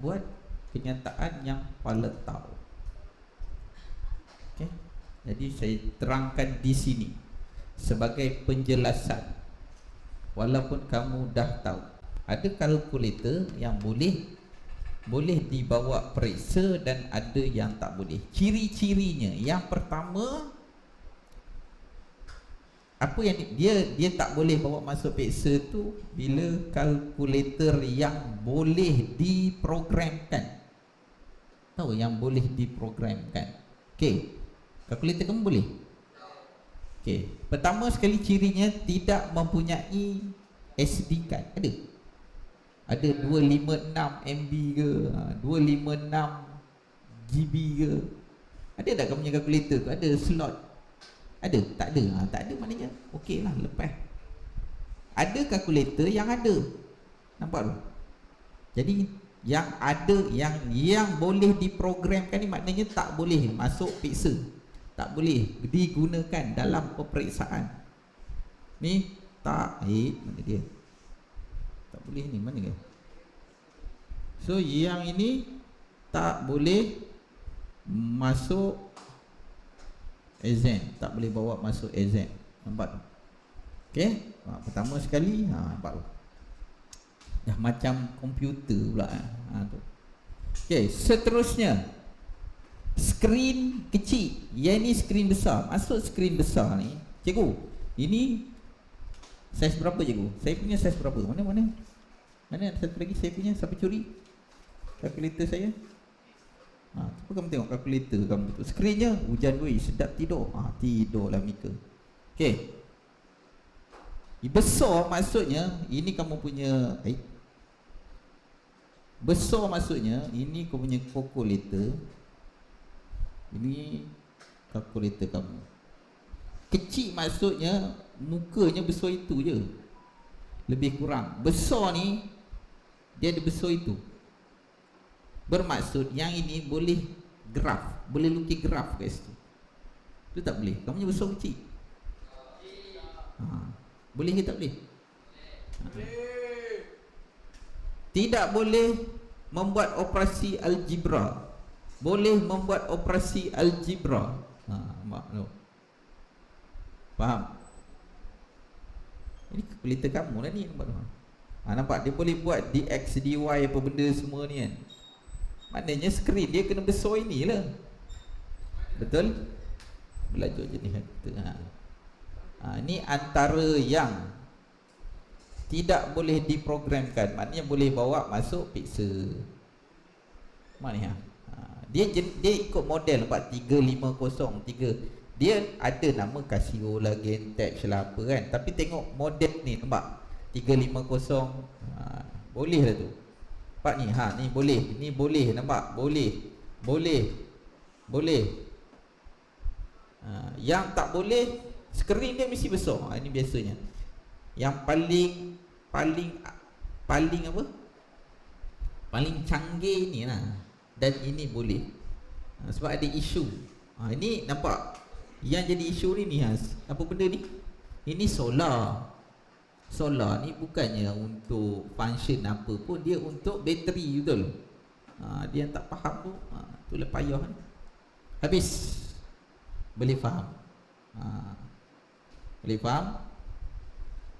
buat kenyataan yang pala tahu. Okey. Jadi saya terangkan di sini sebagai penjelasan. Walaupun kamu dah tahu, ada kalkulator yang boleh boleh dibawa periksa dan ada yang tak boleh. Ciri-cirinya yang pertama apa yang di- dia dia tak boleh bawa masuk periksa tu bila kalkulator yang boleh diprogramkan. Tahu yang boleh diprogramkan. Okey. Kalkulator kamu boleh? Okey. Pertama sekali cirinya tidak mempunyai SD card. Ada? Ada 256 MB ke? Ha, 256 GB ke? Ada tak kamu punya kalkulator tu? Ada slot? Ada? Tak ada? Ha, tak ada maknanya okey lah lepas. Ada kalkulator yang ada. Nampak tu? Jadi yang ada yang yang boleh diprogramkan ni maknanya tak boleh masuk pixel. Tak boleh digunakan dalam peperiksaan. Ni tak eh mana dia? Tak boleh ni mana dia? So yang ini tak boleh masuk exam, tak boleh bawa masuk exam. Nampak tu? Okey? Ha, pertama sekali ha nampak tu. Dah macam komputer pula eh. ha, tu. Okey, seterusnya skrin kecil. Yang ni skrin besar. Masuk skrin besar ni. Cikgu, ini saiz berapa cikgu? Saya punya saiz berapa? Mana mana? Mana satu lagi saya punya siapa curi? Kalkulator saya. Ha, cuba kamu tengok kalkulator kamu tu. Skrinnya hujan weh, sedap tidur. Ha, tidurlah Mika. Okey. Besar maksudnya ini kamu punya eh, Besar maksudnya ini kau punya kalkulator. Ini kalkulator kamu. Kecil maksudnya mukanya besar itu je. Lebih kurang. Besar ni dia ada besar itu. Bermaksud yang ini boleh graf, boleh lukis graf kat situ. Itu tak boleh. Kamu punya besar kecil. Ha. Boleh ke tak boleh? Ha. Tidak boleh membuat operasi algebra. Boleh membuat operasi algebra. Ha, maklum. Faham? Ini kalkulator kamu lah ni nampak tu. Ha, nampak dia boleh buat dx dy apa benda semua ni kan. Maknanya skrin dia kena besar inilah. Betul? Belajar jenis harta. Ha. ha. Ini antara yang tidak boleh diprogramkan. Maknanya boleh bawa masuk pixel. Mana ni ha? ha. Dia dia ikut model nampak 350 3 dia ada nama Casio lah Gentex lah apa kan tapi tengok model ni nampak 350 ha, boleh lah tu nampak ni ha ni boleh ni boleh nampak? Boleh boleh boleh. Ha, yang tak boleh skrin dia mesti besar. Ha, ini biasanya. Yang paling paling paling apa? Paling canggih ni lah. Dan ini boleh. Ha, sebab ada isu. Ha, ini nampak yang jadi isu ni ni Has Apa benda ni? Ini solar Solar ni bukannya untuk function apa pun Dia untuk bateri betul? Ha, Dia yang tak faham tu. Ha, Itulah payah kan Habis. Boleh faham? Ha, Boleh faham?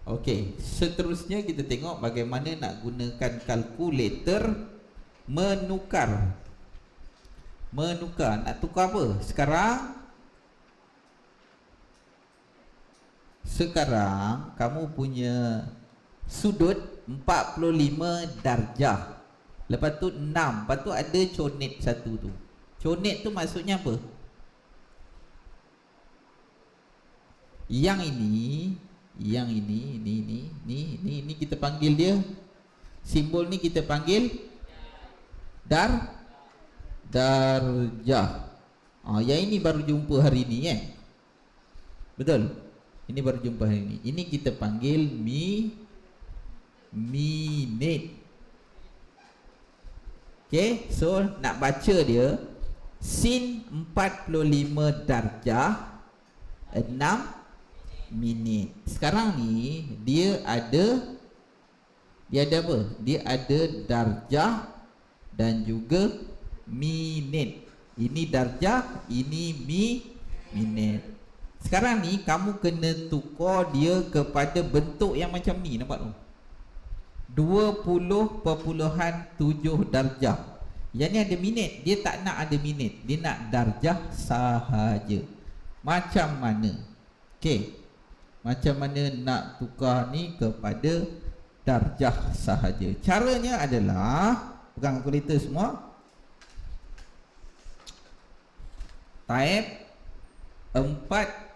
Okey, seterusnya kita tengok bagaimana nak gunakan kalkulator menukar. Menukar, nak tukar apa? Sekarang Sekarang kamu punya sudut 45 darjah. Lepas tu 6, lepas tu ada conet satu tu. Conet tu maksudnya apa? Yang ini, yang ini, ni ni, ni ni ni kita panggil dia simbol ni kita panggil dar darjah. Ah, yang ini baru jumpa hari ni kan? Betul? Ini baru jumpa hari ini. Ini kita panggil mi minute. Okay, so nak baca dia sin 45 darjah 6 minit. Sekarang ni dia ada dia ada apa? Dia ada darjah dan juga minit. Ini darjah, ini mi minit. Sekarang ni kamu kena tukar dia kepada bentuk yang macam ni nampak tu. 20.7 darjah. Yang ni ada minit, dia tak nak ada minit. Dia nak darjah sahaja. Macam mana? Okey. Macam mana nak tukar ni kepada darjah sahaja? Caranya adalah pegang kalkulator semua. Type 4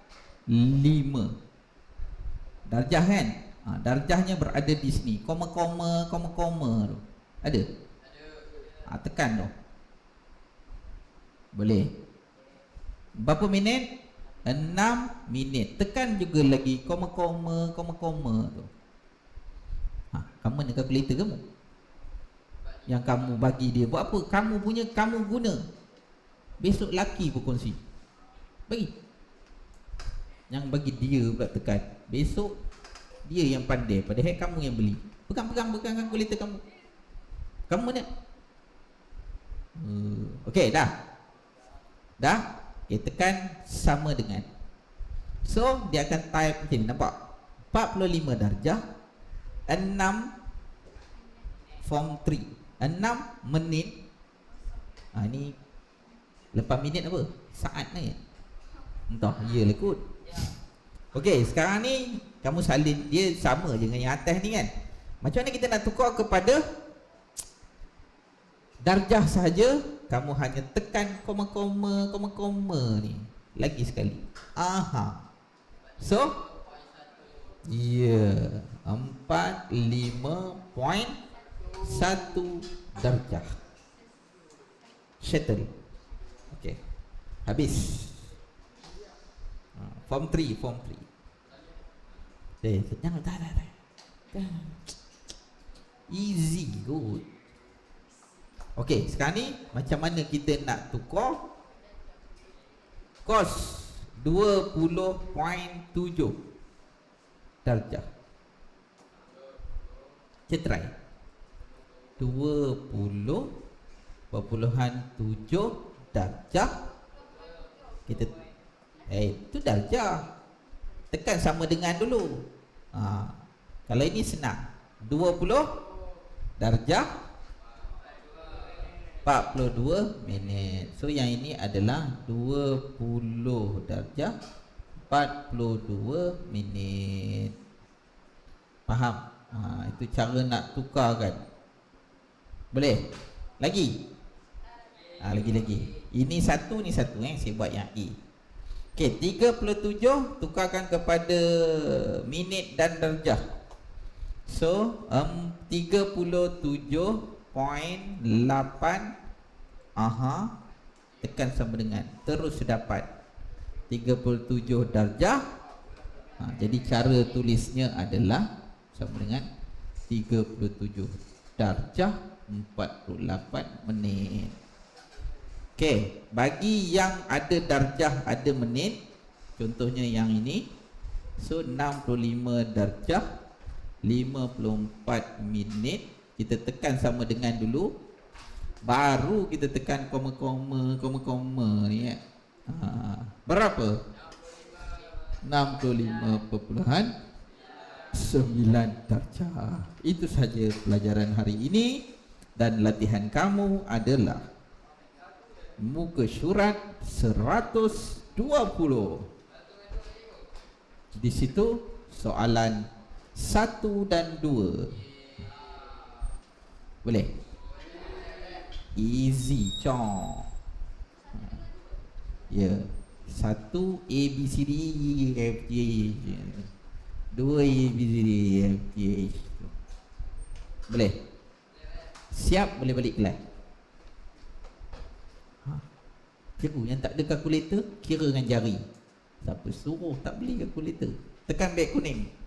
5. Darjah kan? Ha, darjahnya berada di sini. Koma-koma, koma-koma tu. Ada? Ha, tekan tu. Boleh. Berapa minit? 6 minit Tekan juga lagi Koma-koma Koma-koma tu ha, Kamu nak kalkulator kamu Yang kamu bagi dia Buat apa Kamu punya Kamu guna Besok laki pun kongsi Bagi Yang bagi dia pula tekan. Besok Dia yang pandai. Padahal kamu yang beli. Pegang-pegang Pegang kalkulator kamu. Kamu nak? Uh, Okay dah. Dah? Okay, tekan sama dengan. So, dia akan type macam ni. Nampak? 45 darjah 6 Form 3 6 menit. Ha, Ini Lepas minit apa? Saat ni Entah, ya lah kot Okay, sekarang ni Kamu salin. Dia sama je dengan yang atas ni kan. Macam mana kita nak tukar kepada Darjah saja kamu hanya tekan koma-koma koma-koma ni. Lagi sekali. Aha. So ya yeah. empat lima point satu darjah. Settle. Okay habis. ha, form 3 form 3 eh jangan dah dah dah easy good Okey, sekarang ni macam mana kita nak tukar kos 20.7 darjah. Kita try. 20.7 darjah. Kita eh itu darjah. Tekan sama dengan dulu. Ha, kalau ini senang. 20 darjah 42 minit So yang ini adalah 20 darjah 42 minit Faham? Ha, itu cara nak tukar kan Boleh? Lagi? Ha, lagi-lagi Ini satu, ni satu eh Saya buat yang E Okey, 37 tukarkan kepada minit dan darjah. So, um, 37 0.8 aha tekan sama dengan. Terus dapat 37 darjah. Ha, jadi cara tulisnya adalah sama dengan 37 darjah 48 menit Okey, bagi yang ada darjah ada menit contohnya yang ini. So 65 darjah 54 minit kita tekan sama dengan dulu. Baru kita tekan koma-koma koma-koma ni ya. Ha, berapa? 65.9 darjah. Itu saja pelajaran hari ini dan latihan kamu adalah muka surat 120 di situ soalan 1 dan 2 boleh? Easy Cong Ya Satu A, B, C, D, E, F, G, H Dua A, B, C, D, E, F, G, H. Boleh? Siap boleh balik kelas ha. Cikgu yang tak ada kalkulator Kira dengan jari. Siapa suruh tak beli kalkulator? Tekan beg kuning